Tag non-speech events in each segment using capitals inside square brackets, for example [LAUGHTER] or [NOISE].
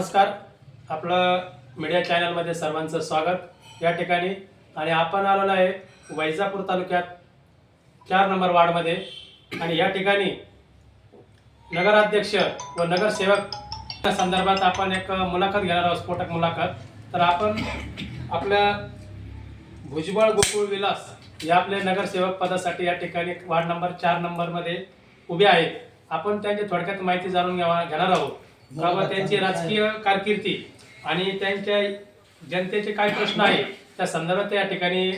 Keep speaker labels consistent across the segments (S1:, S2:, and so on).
S1: नमस्कार. आपलं मीडिया चॅनलमध्ये सर्वांचं स्वागत. या ठिकाणी आणि आपण आलेलो आहे वैजापूर तालुक्यात चार नंबर वार्डमध्ये. आणि या ठिकाणी नगराध्यक्ष व नगरसेवक संदर्भात आपण एक मुलाखत घेणार आहोत स्फोटक मुलाखत. तर आपण आपल्या भुजबळ गोकुळ विलास या आपल्या नगरसेवक पदासाठी या ठिकाणी वार्ड नंबर चार नंबरमध्ये उभे आहेत. आपण त्यांची थोडक्यात माहिती जाणून घ्यावा घेणार आहोत. बाबा त्यांची राजकीय कारकिर्दी आणि त्यांच्या जनतेचे काय प्रश्न आहेत त्या संदर्भात या ठिकाणी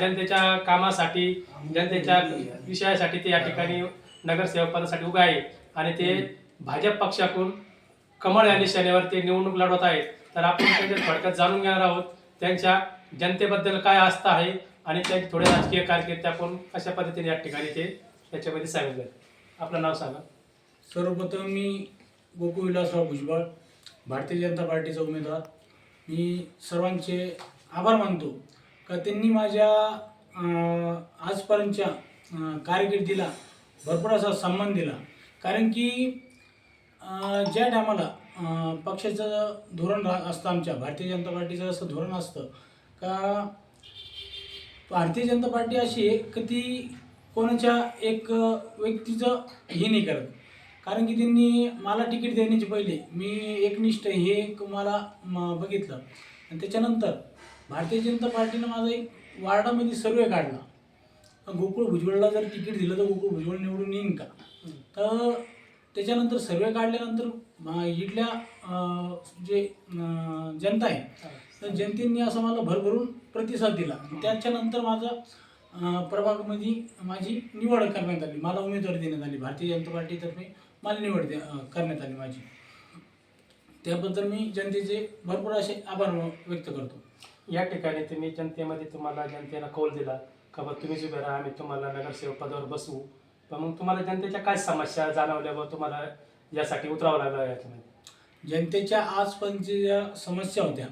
S1: जनतेच्या कामासाठी जनतेच्या विषयासाठी ते या ठिकाणी नगरसेवक पदासाठी उभे आहेत. आणि ते भाजप पक्षाकडून कमळ या निशाण्यावर ते निवडणूक लढवत आहेत. तर आपण त्यांच्या थोडक्यात जाणून घेणार आहोत त्यांच्या जनतेबद्दल काय आस्था आहे आणि त्यांची थोडी राजकीय कारकीर्द आपण कशा पद्धतीने या ठिकाणी ते त्याच्यामध्ये सांगितलं आपलं नाव सांगा.
S2: सर्वप्रथम मी गोकुळ विलासराव भुजबळ भारतीय जनता पार्टीचा उमेदवार. मी सर्वांचे आभार मानतो. का त्यांनी माझ्या आजपर्यंतच्या कारकिर्दीला भरपूर असा सन्मान दिला. कारण की ज्या टायमाला पक्षाचं धोरण रा असतं आमच्या भारतीय जनता पार्टीचं असं धोरण असतं का भारतीय जनता पार्टी अशी आहे की ती कोणाच्या एक व्यक्तीचं हे नाही करत. कारण की त्यांनी मला तिकीट देण्याचे पहिले मी एकनिष्ठ हे एक मला म- बघितलं. आणि त्याच्यानंतर भारतीय जनता पार्टीनं माझा एक वार्डामध्ये सर्वे काढला. गोकुळ भुजबळला जर तिकीट दिलं तर गोकुळ भुजबळ निवडून येईन का? तर त्याच्यानंतर सर्वे काढल्यानंतर इथल्या जे जनता आहे तर जनतेने असं मला भरभरून प्रतिसाद दिला. त्याच्यानंतर माझा प्रभागमध्ये माझी निवड करण्यात आली. मला उमेदवारी देण्यात आली. भारतीय जनता पार्टीतर्फे मला निवड करण्यात आली माझी. त्याबद्दल मी जनतेचे भरपूर असे आभार व्यक्त करतो.
S1: या ठिकाणी तुम्ही जनतेमध्ये तुम्हाला जनतेला कौल दिला का बा तुम्हीच उभे राहा आम्ही तुम्हाला नगरसेवक पदावर बसवू. पण मग तुम्हाला जनतेच्या काय समस्या जाणवल्या व तुम्हाला यासाठी उतरावं लागलं याच्यामध्ये?
S2: जनतेच्या आजपर्यंतच्या ज्या समस्या होत्या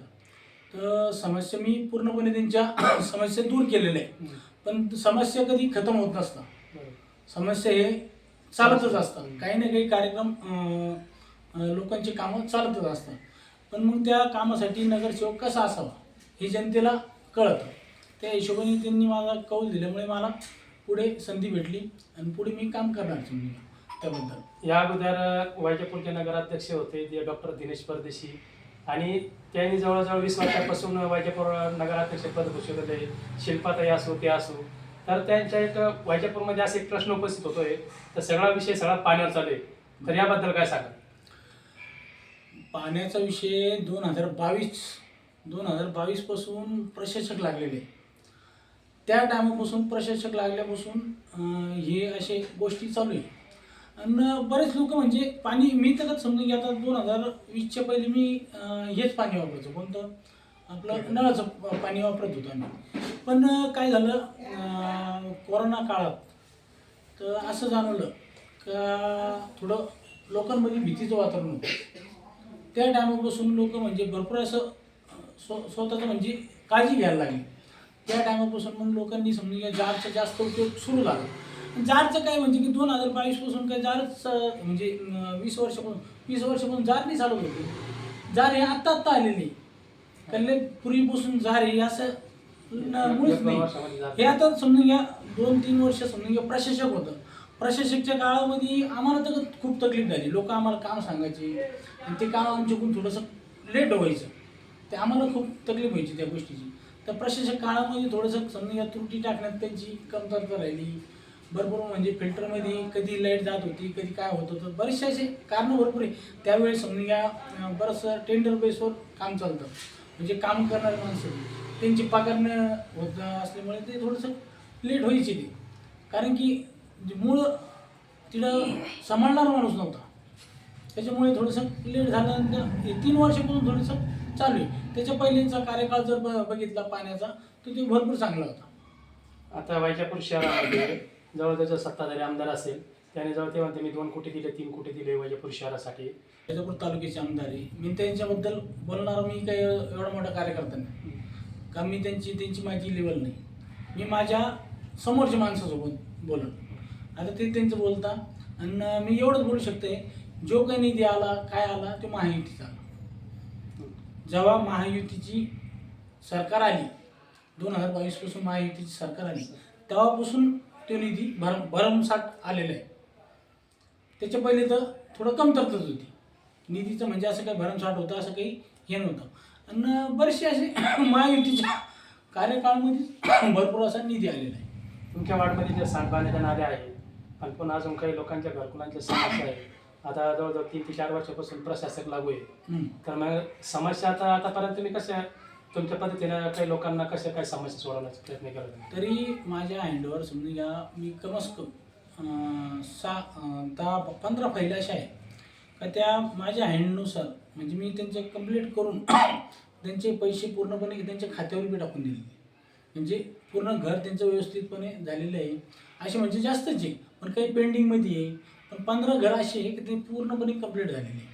S2: तर समस्या मी पूर्णपणे त्यांच्या समस्या दूर केलेल्या आहे पण समस्या कधी खतम होत नसतात. समस्या हे चालतच असतात. काही ना काही कार्यक्रम लोकांची कामं चालतच असतात. पण मग त्या कामासाठी नगरसेवक कसा असावा हे जनतेला कळतं. त्या हिशोबाने त्यांनी मला कौल दिल्यामुळे मला पुढे संधी भेटली आणि पुढे मी काम करणार समजा त्याबद्दल.
S1: या अगोदर वैजापूरचे नगराध्यक्ष होते ते डॉक्टर दिनेश परदेशी. आणि त्यांनी जवळजवळ वीस वर्षापासून वैजापूर नगराध्यक्ष पद भूषवलेले शिल्पाताई असो ते असो. तर त्यांच्या एक वैजापूरमध्ये असा एक प्रश्न उपस्थित होतोय. तर सगळा विषय सगळा पाण्यावर चालू आहे. तर याबद्दल काय सांगा
S2: पाण्याचा विषय दोन हजार बावीस दोन हजार बावीसपासून प्रशासक लागलेले त्या टायमापासून प्रशासक लागल्यापासून हे असे गोष्टी चालू आहे आणि बरेच लोक म्हणजे पाणी मी तर समजून घेतात दोन हजार वीसच्या पहिले मी हेच पाणी वापरायचो कोणतं? आपलं नळाचं पाणी वापरत होतो आम्ही. पण काय झालं कोरोना काळात तर असं जाणवलं का थोडं लोकांमध्ये भीतीचं वातावरण होतं. त्या टायमापासून लोक म्हणजे भरपूर असं स्व स्वतःचं म्हणजे काळजी घ्यायला लागली. त्या टायमापासून मग लोकांनी समजून घ्या जारचा जास्त उपयोग सुरू झाला. जारचं काय म्हणजे की दोन हजार बावीसपासून काय जारच म्हणजे वीस वर्षापासून वीस वर्षापासून जार नाही चालू होते. जार हे आत्ता आत्ता आलेले कल्ले पूर्वीपासून हे असं न- मुळीच नाही.
S1: झालं.
S2: हे आता समजून घ्या दोन तीन वर्ष समजून घ्या प्रशासक होतं. प्रशासकच्या काळामध्ये आम्हाला तर खूप तकलीफ झाली. लोक आम्हाला काम सांगायचे. आणि ते काम आमच्याकडून थोडंसं लेट व्हायचं. ते आम्हाला खूप तकलीफ व्हायची त्या गोष्टीची. तर प्रशासक काळामध्ये थोडंसं समजून घ्या त्रुटी टाकण्यात त्यांची कमतरता राहिली. भरपूर म्हणजे फिल्टरमध्ये कधी लाइट जात होती कधी काय होत होतं. बरेचसे असे कारणं भरपूर आहे. त्यावेळेस समजून घ्या अं, बरंचसं टेंडर बेसवर काम चालतं. म्हणजे काम करणारे माणसं. त्यांची पगार न होत असल्यामुळे ते थोडंसं लेट व्हायचे ते. कारण की जे मूळ तिथं सांभाळणारा माणूस नव्हता. त्याच्यामुळे थोडंसं लेट झाल्यानंतर हे तीन वर्षापासून थोडंसं चालू आहे. त्याच्या पहिलेचा कार्यकाळ जर ब- बघितला पाण्याचा तर तो भरपूर चांगला होता.
S1: आता वैजापूर शहरामध्ये जवळजवळ सत्ताधारी आमदार असेल त्याने जाऊ ते म्हणते मी दोन कोटी दिले तीन कोटी दिले वैजापूर शहरासाठी.
S2: राजापूर तालुक्याचे आमदार आहे. मी त्यांच्याबद्दल बोलणार मी काही एवढा मोठा कार्यकर्ता नाही. का मी त्यांची त्यांची माझी लेवल नाही. मी माझ्या समोरच्या माणसासोबत बोलण आता ते त्यांचं बोलता आणि मी एवढंच बोलू शकते जो काही निधी आला काय आला तो महायुतीचा आला. जेव्हा महायुतीची सरकार आली दोन हजार बावीसपासून महायुतीची सरकार आली तेव्हापासून तो निधी भर भरमसाठ आलेला आहे. त्याच्या पहिले तर थोडं कमतरतच होती. निधीचं म्हणजे असं काही भरमसाठ होतं असं काही हे नव्हतं. आणि बरेचसे असे [COUGHS] महायुतीच्या कार्यकाळामध्ये [COUGHS] भरपूर असा निधी आलेला आहे.
S1: तुमच्या वार्डमध्ये जे सांडपाण्याच्या नाल्या आहे आणि पुन्हा अजून काही लोकांच्या घरकुलांच्या समस्या आहे आता जवळजवळ तीन ते चार वर्षापासून प्रशासक लागू आहे. तर मग समस्या आता आतापर्यंत तुम्ही कशा तुमच्या पद्धतीनं काही लोकांना कशा काय समस्या सोडवण्याचा प्रयत्न करत?
S2: तरी माझ्या हँडवर समजून घ्या मी कमस कम सा दहा पंधरा फाईल अशा आहे का त्या माझ्या हँडनुसार म्हणजे मी त्यांचे कंप्लीट करून [COUGHS] त्यांचे पैसे पूर्णपणे त्यांच्या खात्यावर बी टाकून दिले. म्हणजे पूर्ण घर त्यांचं व्यवस्थितपणे झालेलं आहे. असे म्हणजे जास्तच आहे पण काही पेंडिंगमध्ये आहे. पण पंधरा घर असे आहे की ते पूर्णपणे कंप्लीट झालेले आहे.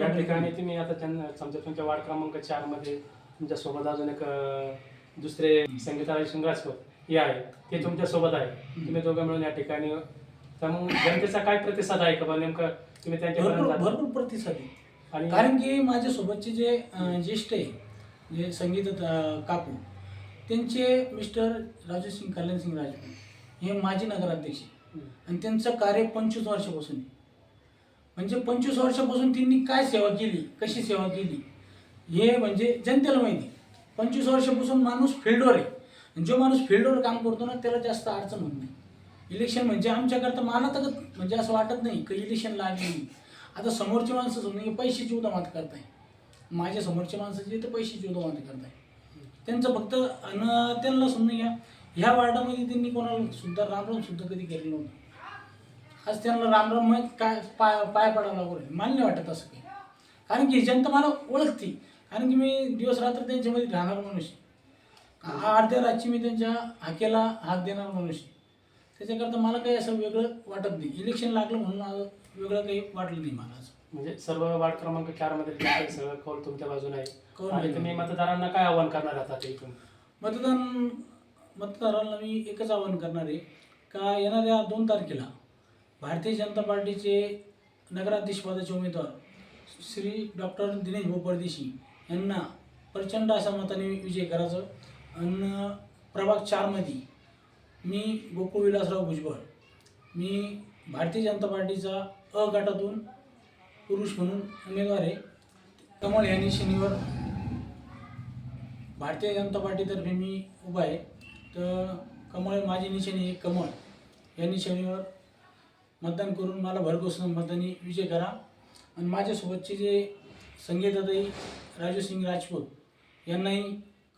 S1: या ठिकाणी तुम्ही आता त्यांना समजा तुमच्या वार्ड क्रमांक चारमध्ये तुमच्यासोबत अजून एक दुसरे संगीता शिंगराजपूर हे आहे ते तुमच्यासोबत आहे. तुम्ही दोघं मिळून या ठिकाणी. तर मग जनतेचा काय प्रतिसाद आहे का बा नेमकं तुम्ही
S2: भरपूर
S1: जाता?
S2: भरपूर प्रतिसाद आहे.
S1: आणि
S2: कारण की माझ्यासोबतचे जे अं, ज्येष्ठ आहे जे संगीत अं, काकू त्यांचे मिस्टर राजू सिंग कल्याण सिंग राजपूत हे माजी नगराध्यक्ष आहे. आणि त्यांचं कार्य पंचवीस वर्षापासून आहे. म्हणजे पंचवीस वर्षापासून त्यांनी काय सेवा केली कशी सेवा केली हे म्हणजे जनतेला माहिती पंचवीस वर्षापासून माणूस फील्डवर आहे. आणि जो माणूस फील्डवर काम करतो ना त्याला जास्त अडचण होत नाही. इलेक्शन म्हणजे आमच्याकरता मला तर म्हणजे असं वाटत नाही की इलेक्शन लागली. आता समोरची माणसं समजा पैशाची उदामात करताय. माझ्या समोरच्या माणसं जे ते पैशाची उदामात करताय. त्यांचं फक्त अन त्यांना समजून घ्या ह्या वार्डामध्ये त्यांनी कोणाला सुद्धा रामराम सुद्धा कधी केलं नव्हतं. आज त्यांना रामराम माहीत काय पाय पाय पडायला लागू मान्य वाटत असं काही. कारण की जनता मला ओळखते. कारण की मी दिवस रात्र त्यांच्यामध्ये राहणार मनुष्य अर्ध्या रातची मी त्यांच्या हाकेला हात देणार आहे त्याच्याकरता मला काही असं वेगळं वाटत नाही. इलेक्शन लागलं म्हणून मला वेगळं काही वाटलं नाही मला असं.
S1: म्हणजे सर्व वार्ड क्रमांक चारमध्ये सगळं कौल तुमच्या बाजूने
S2: कौल
S1: आहे आणि
S2: आहे.
S1: तुम्ही मतदारांना काय आव्हान करणार आता ते इथून?
S2: मतदान मतदारांना मी एकच आवाहन करणार आहे का येणाऱ्या दोन तारखेला भारतीय जनता पार्टीचे नगराध्यक्षपदाचे उमेदवार श्री डॉक्टर दिनेश भाऊ परदेशी यांना प्रचंड अशा मताने विजय करायचं. आणि प्रभाग चारमध्ये मी गोकुळ विलासराव भुजबळ मी भारतीय जनता पार्टीचा अ गटातून पुरुष म्हणून उमेदवार आहे. कमळ यांनी शनिवार भारतीय जनता पार्टीतर्फे मी उभा आहे. तर कमळ माझी निशाणी आहे कमळ या निशाणीवर मतदान करून मला भरघोस मतदानी विजय करा. आणि माझ्यासोबतचे जे संगीताताई राजू सिंग राजपूत यांनाही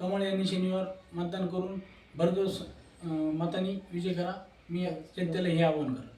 S2: कमळ यांनी शनिवार मतदान करून भरघोस मतानी विजय करा. मी जनतेला हे आवाहन करा